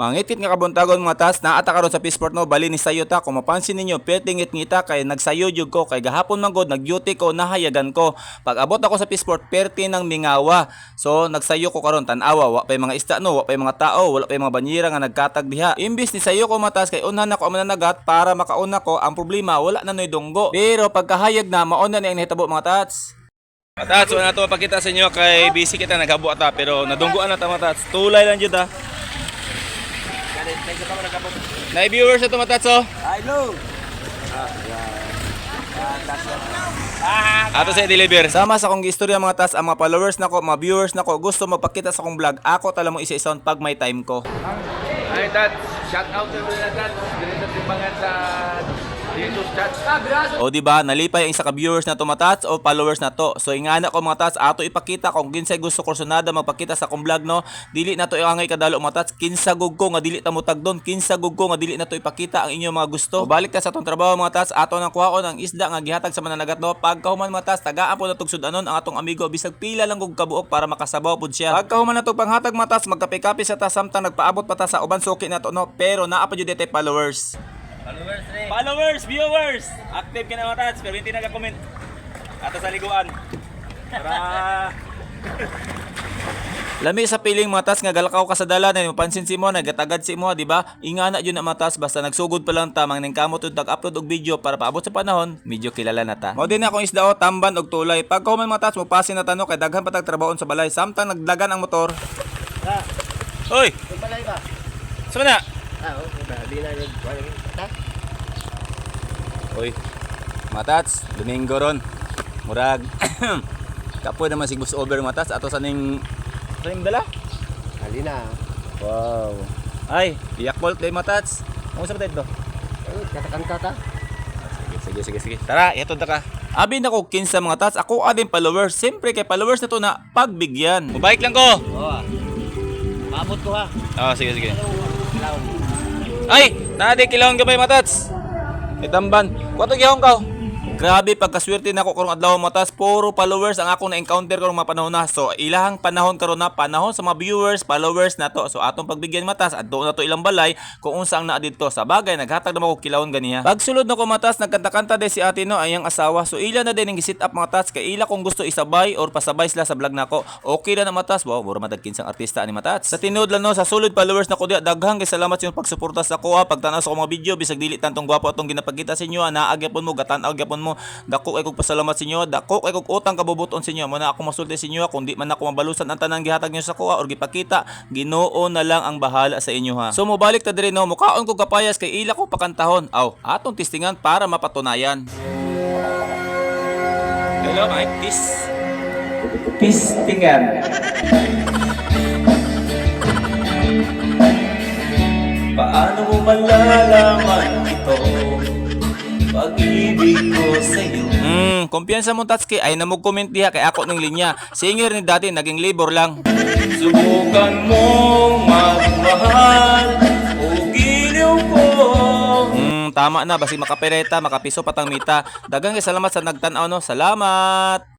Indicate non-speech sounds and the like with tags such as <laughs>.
Mangit-kit nga kabuntagon mga tas na ata karon sa Peaceport no bali ni sayo ta kung mapansin ninyo pertingit ngita kay nagsayo ko kay gahapon man gud nag-duty ko nahayagan ko. Pag abot ako sa Peaceport perti ng mingawa. So nagsayo ko karon tan-awa wa pay mga isda no, wa pay mga tao, wala pay mga banyera nga nagkatag diha. Imbis ni sayo ko matas kay unhan ako ang mananagat para makauna ko ang problema wala na noy dunggo. Pero pagkahayag na mauna ni ang nahitabo mga tats. Matats, wala na to pakita sa inyo kay busy kita naghabu ata pero nadungguan na ta matats. Tulay lang jud ha. Na viewers na to matats oh. Hello. Ato sa deliver. Sama sa akong istorya mga tas ang mga followers nako, mga viewers nako gusto magpakita sa akong vlog. Ako tala mo isa-isaon pag may time ko. Ay, Dad. Shout out to mga Dad. Ganito timbangan sa O di ba nalipay ang isa ka viewers na to matats o followers na to. So ingana ko mga tats ato ipakita kung kinsay gusto ko sunada magpakita sa akong vlog no. Dili na to iangay kadalo mga tats. Kinsa gug ko nga dili ta mutag doon. Kinsa gug ko nga dili na to ipakita ang inyong mga gusto. O balik ta sa atong trabaho mga tats. Ato nang kuhaon ang isda nga gihatag sa mananagat no. Pagkahuman mga tats tagaan po na tug sudanon ang atong amigo bisag pila lang gug kabuok para makasabaw pud siya. Pagkahuman na panghatag mga tats magkape-kape sa ta samtang nagpaabot pa ta sa uban suki na to no. Pero naa pa jud followers. Followers, Ray. Followers, viewers, active ka na mga tats, pero hindi nag-comment. Ato sa liguan. Para... <laughs> Lami sa piling mga tats nga galakaw ka sa dalan na mapansin si mo nagatagad si mo di ba? Ingana jud na mga tats basta nagsugod pa lang ta mang ning kamot ug upload og video para paabot sa panahon medyo kilala na ta. Mo din akong isda o tamban og tulay. Pag kauman mga tats mo pasin na tanong kay daghan pa tag trabahon sa balay samtang nagdagan ang motor. Ah, Hoy, balay ba? sama na. Ah, oh, di na yun. Ha? Hoy, matats, Domingo ron. Murag. <coughs> Kapoy naman si bus over matats ato sa ning sa ning dala. Ali na. Wow. Ay, iyak bolt day matats. Mo sa batid do? Ay, katakanta ta. Sige, sige, sige. Tara, ito ta ka. Abi na ko kinsa mga tats, ako adin followers. Siyempre kay followers na to na pagbigyan. Mubalik lang ko. Oo. ah. Maabot ko ha. Ah, sige, sige. Hello. Ay, nadi kilawon ka matats? Itamban. Kuwato gihong ka. Grabe pagkaswerte nako karong adlaw matas puro followers ang akong na-encounter karong mga panahon na. So ilahang panahon karon na panahon sa mga viewers, followers na to. So atong pagbigyan matas adto na to ilang balay kung unsa ang naa dito. Sa bagay naghatag na ko kilawon ganiha. Pagsulod na ko matas nagkanta-kanta de si ate no ayang asawa. So ila na din ang gisit up mga tats kay ila kung gusto isabay or pasabay sila sa vlog nako. Okay na na matas. Wow, mura madag kinsang artista ni matas. Sa tinuod lang no sa sulod followers nako diha daghang kay salamat sa pagsuporta sa ko ha. Pagtanaw sa mga video bisag dili tantong gwapo atong ginapakita sa inyo naagyapon mo gatan-aw gyapon mo dako kay kog pasalamat sa inyo dako kay kog utang kabubuton sa inyo. Mo na ako masulti sa inyo kung di man ako mabalusan ang tanang gihatag niyo sa kuha or gipakita Ginoo na lang ang bahala sa inyo ha. So mobalik ta diri no mukaon ko kapayas kay ila ko pakantahon. Aw atong testingan para mapatunayan. Hello Mike. Peace. Pistingan Paano Hmm, kumpiyansa mo Tatsuki ay namog-comment diha kay ako ng linya. Singer ni dati naging labor lang. Subukan mong magmahal o giliw ko. Hmm, tama na basi makapereta, makapiso patang mita. Dagang salamat sa nagtanaw no. Salamat.